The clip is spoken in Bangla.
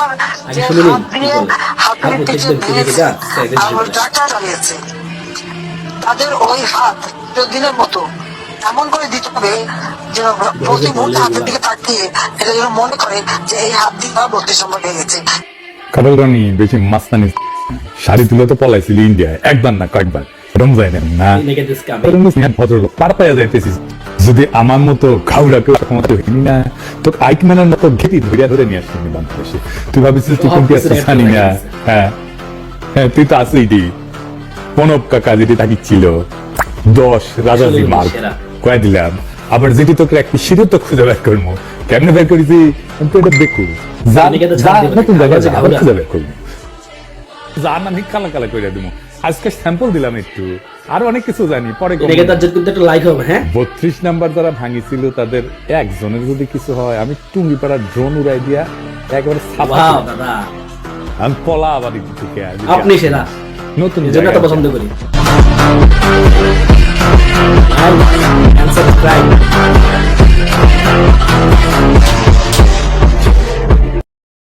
আগে শুনে নিন হাত চালিয়েছে তাদের ওই হাত দিনের মতো এমন করে দিতে হবে যেন প্রতি মুহূর্তে হাতের দিকে তাকিয়ে এটা যেন মনে করে যে এই হাত দিয়ে ভেঙেছে কারণ রানী বেশি মাস্তানি শাড়ি তুলে তো পলাইছিল ইন্ডিয়ায় একবার না কয়েকবার। রমজান না। ভদ্রলোক পার পাইয়া যাইতেছিস। যদি আমার মতো ঘাউড়া কেউ ক্ষমতা হইনি না তো আইকম্যানের মতো ঘেটি ধরিয়া ধরে নিয়ে আসছিস বাংলাদেশে তুই ভাবিছিস তুই আসছিস জানি না? হ্যাঁ। হ্যাঁ তুই তো আসলি দি। প্রণব কাকা যেটি থাকিছিল দশ রাজাজি মার্ক কয়ে দিলাম আবার যেটি তোকে একটি সিঁড়ি তো খুঁজে বের করব কেমনে বের করেছি? আমি তো এটা দেখু। যা অনেকে তো যা ছাড় দিবে না। নতুন জায়গা আবার যে যা, আবার ঘাবড়া। খুঁজে বের করব আমি কালা কালা করে দিব আজকে স্যাম্পল দিলাম একটু। আরও অনেক কিছু জানি পরে একটা লাইক হবে হ্যাঁ? বত্রিশ নাম্বার যারা ভাঙিছিল তাদের একজনের যদি কিছু হয় আমি টুঙ্গি পাড়ার ড্রোন উড়াই দিয়া একবারে দাদা। আমি পলা আবার থেকে আপনি সেরা। নতুন জায়গা। পছন্দ করি। সাবস্ক্রাইব